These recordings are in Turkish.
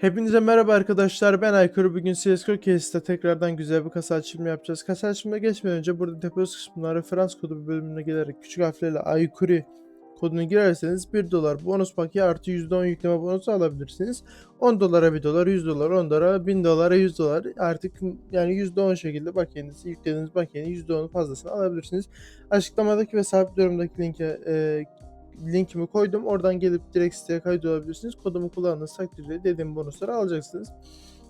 Hepinize merhaba arkadaşlar. Ben Aykırı. Bugün CSGO Case'de tekrardan güzel bir kasa açılımı yapacağız. Kasa açılımına geçmeden önce burada depozit kısmına referans kodu bölümüne gelerek küçük harflerle Aykırı kodunu girerseniz 1 dolar bonus paketi artı %10 yükleme bonusu alabilirsiniz. 10 dolara 1 dolar, 100 dolar, 10 dolara, 1000 dolara 100 dolar artık yani %10 şekilde bakiyenizi yüklediğiniz bakiyenin %10'u fazlasını alabilirsiniz. Açıklamadaki ve sabit yorumdaki linke e, linkimi koydum. Oradan gelip direkt siteye kaydolabilirsiniz. Kodumu kullandığınız takdirde dediğim bonusları alacaksınız.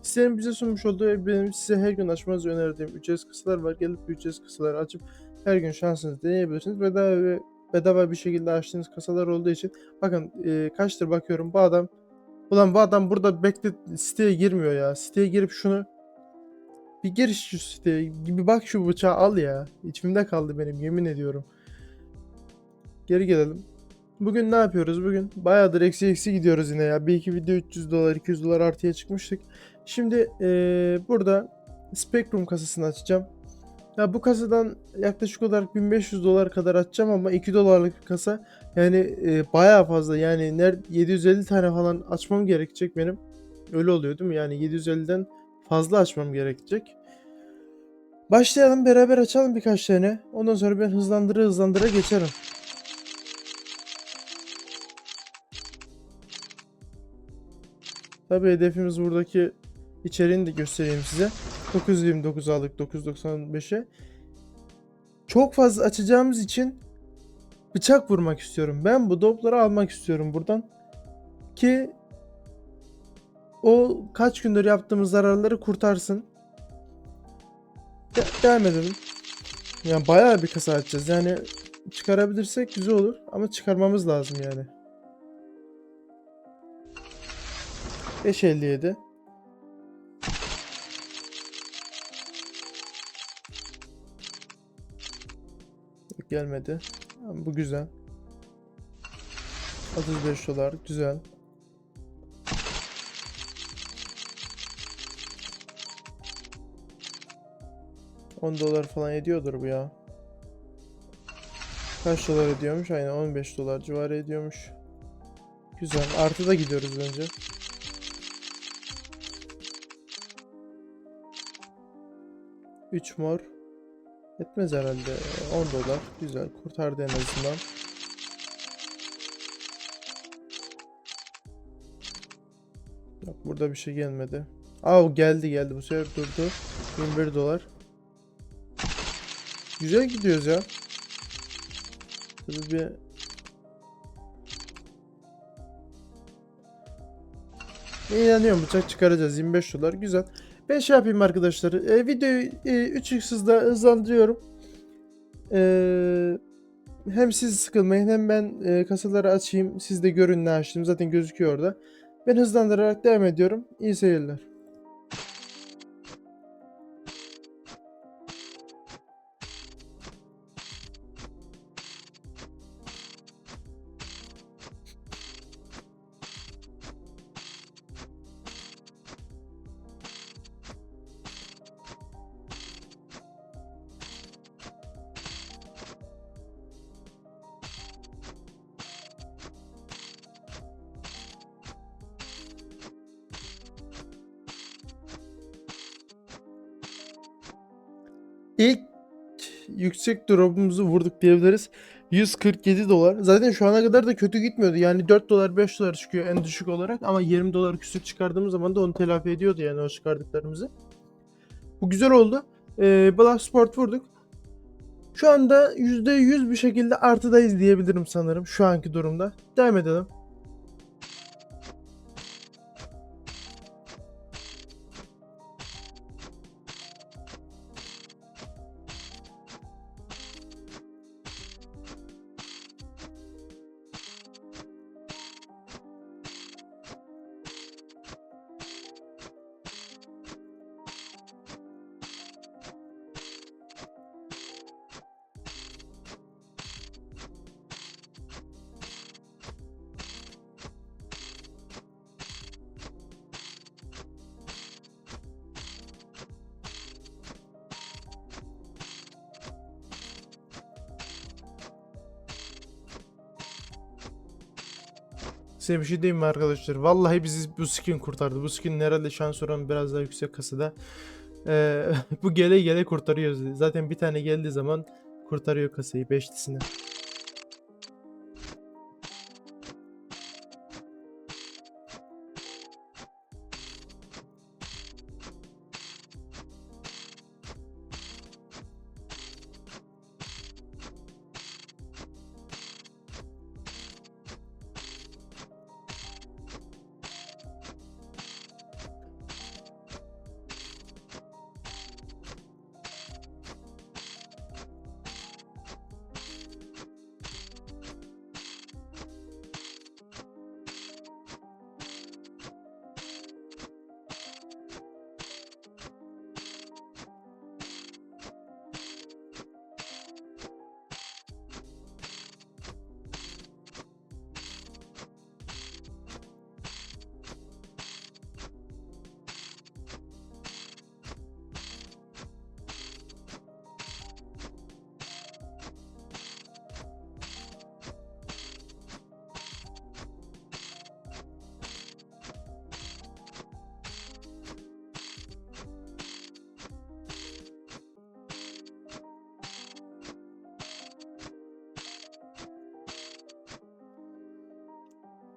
Sitenin bize sunmuş olduğu benim size her gün açmanızı önerdiğim ücretsiz kısalar var. Gelip ücretsiz kısaları açıp her gün şansınızı deneyebilirsiniz. Bedava ve bedava bir şekilde açtığınız kasalar olduğu için bakın e, kaçtır bakıyorum bu adam ulan bu adam burada bekle siteye girmiyor ya. Siteye girip şunu bir gir şu siteye bir bak şu bıçağı al ya. İçimde kaldı benim yemin ediyorum. Geri gelelim. Bugün ne yapıyoruz? Bugün bayağıdır eksi eksi gidiyoruz yine ya. Bir iki video 300 dolar 200 dolar artıya çıkmıştık. Şimdi eee, burada Spectrum kasasını açacağım. Ya bu kasadan yaklaşık olarak 1500 dolar kadar açacağım ama 2 dolarlık bir kasa. Yani eee bayağı fazla yani ner 750 tane falan açmam gerekecek benim. Öyle oluyor değil mi? Yani 750'den fazla açmam gerekecek. Başlayalım beraber açalım birkaç tane. Ondan sonra ben hızlandıra hızlandıra geçerim. Tabi hedefimiz buradaki içeriğini de göstereyim size. 929 aldık 995'e. Çok fazla açacağımız için bıçak vurmak istiyorum. Ben bu dopları almak istiyorum buradan. Ki o kaç gündür yaptığımız zararları kurtarsın. De- devam edelim. Yani bayağı bir kasa açacağız. Yani çıkarabilirsek güzel olur ama çıkarmamız lazım yani. 5.57 Yok, Gelmedi. Bu güzel. 35 dolar güzel. On dolar falan ediyordur bu ya. Kaç dolar ediyormuş? Aynen 15 dolar civarı ediyormuş. Güzel. Artı da gidiyoruz bence. Üç mor. Etmez herhalde. 10 dolar. Güzel. Kurtardı en azından. Yok burada bir şey gelmedi. Aa geldi geldi. Bu sefer durdu. 21 dolar. Güzel gidiyoruz ya. Tabii bir inanıyorum bıçak çıkaracağız 25 dolar güzel. Ben şey yapayım arkadaşlar. E, videoyu e, 3x hızda hızlandırıyorum. E, hem siz sıkılmayın hem ben e, kasaları açayım. Siz de görün ne açtım. Zaten gözüküyor orada. Ben hızlandırarak devam ediyorum. İyi seyirler. İlk yüksek drop'umuzu vurduk diyebiliriz. 147 dolar. Zaten şu ana kadar da kötü gitmiyordu. Yani 4 dolar 5 dolar çıkıyor en düşük olarak ama 20 dolar küsür çıkardığımız zaman da onu telafi ediyordu yani o çıkardıklarımızı. Bu güzel oldu. Ee, Black Sport vurduk. Şu anda %100 bir şekilde artıdayız diyebilirim sanırım şu anki durumda. Devam edelim. Size bir şey diyeyim mi arkadaşlar? Vallahi bizi bu skin kurtardı. Bu skin herhalde şans oranı biraz daha yüksek kasada. Ee, bu gele gele kurtarıyoruz. Zaten bir tane geldiği zaman kurtarıyor kasayı beşlisini.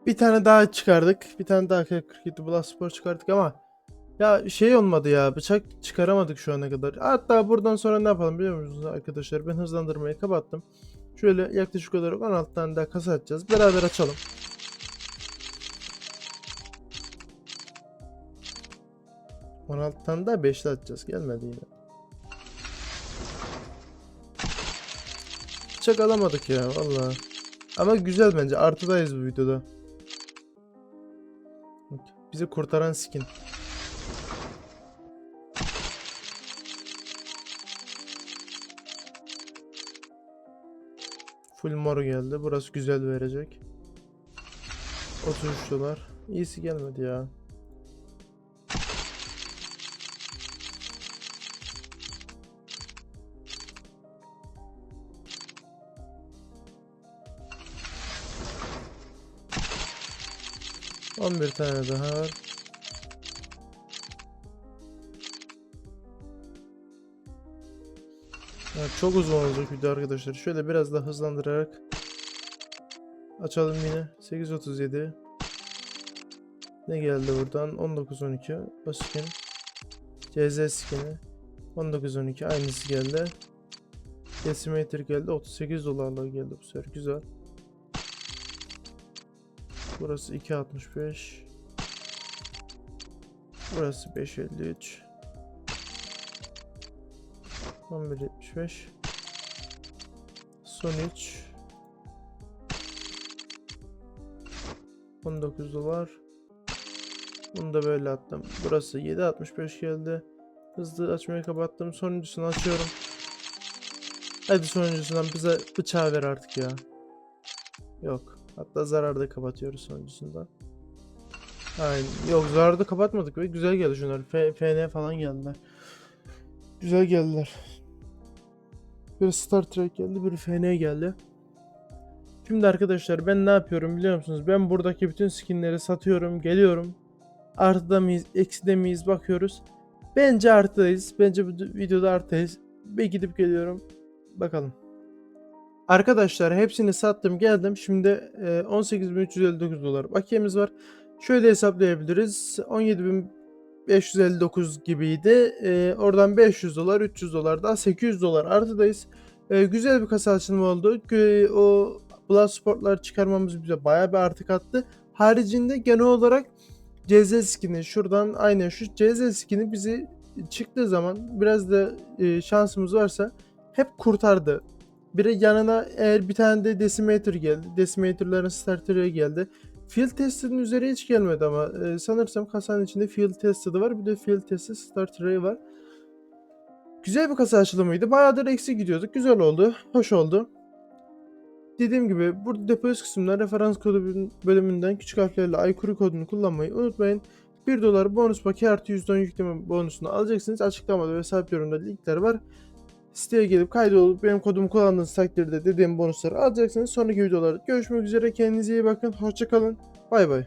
Bir tane daha çıkardık. Bir tane daha 47 Blast Spor çıkardık ama ya şey olmadı ya. Bıçak çıkaramadık şu ana kadar. Hatta buradan sonra ne yapalım biliyor musunuz arkadaşlar? Ben hızlandırmayı kapattım. Şöyle yaklaşık olarak 16 tane daha kasa açacağız. Beraber açalım. ...16 tane daha 5'li açacağız. Gelmedi yine. Bıçak alamadık ya vallahi. Ama güzel bence. Artıdayız bu videoda. Bizi kurtaran skin. Full mor geldi. Burası güzel verecek. 33 dolar. İyisi gelmedi ya. On bir tane daha var. Ya çok uzun olacak video arkadaşlar. Şöyle biraz daha hızlandırarak açalım yine. 837 Ne geldi buradan? 1912 o skin. CZ skin'i 1912 aynısı geldi. Decimator geldi. 38 dolarla geldi bu sefer. Güzel. Burası 2.65 Burası 5.53 11.75 Son 3 19 dolar Bunu da böyle attım. Burası 7.65 geldi. Hızlı açmayı kapattım. Sonuncusunu açıyorum. Hadi sonuncusundan bize bıçağı ver artık ya. Yok. Hatta zararda kapatıyoruz sonuncusundan. Aynen. Yok zararda kapatmadık ve güzel geldi şunlar. F FN falan geldiler. Güzel geldiler. Bir Star Trek geldi, bir FN geldi. Şimdi arkadaşlar ben ne yapıyorum biliyor musunuz? Ben buradaki bütün skinleri satıyorum, geliyorum. Artıda mıyız, ekside miyiz bakıyoruz. Bence artıdayız. Bence bu videoda artıdayız. Bir gidip geliyorum. Bakalım. Arkadaşlar hepsini sattım geldim. Şimdi e, 18.359 dolar bakiyemiz var. Şöyle hesaplayabiliriz. 17.559 gibiydi. E, oradan 500 dolar, 300 dolar daha 800 dolar artıdayız. E, güzel bir kasa açılımı oldu. Gö- O Blast Sport'lar çıkarmamız bize bayağı bir artı kattı. Haricinde genel olarak CZ skin'i şuradan aynen şu CZ skin'i bizi çıktığı zaman biraz da e, şansımız varsa hep kurtardı. Bir de yanına eğer bir tane de Decimator geldi. Decimator'ların starter'ı geldi. Field Tested'in üzeri hiç gelmedi ama e, sanırsam kasanın içinde Field Tested'ı var. Bir de Field Tested starter'ı var. Güzel bir kasa açılımıydı. Bayağıdır eksik gidiyorduk. Güzel oldu. Hoş oldu. Dediğim gibi burada depozit kısmında referans kodu bölümünden küçük harflerle aykırı kodunu kullanmayı unutmayın. 1 dolar bonus paki artı %10 yükleme bonusunu alacaksınız. Açıklamada ve sahip yorumda linkler var. Siteye gelip kaydolup benim kodumu kullandığınız takdirde dediğim bonusları alacaksınız. Sonraki videolarda görüşmek üzere. Kendinize iyi bakın. Hoşçakalın. Bay bay.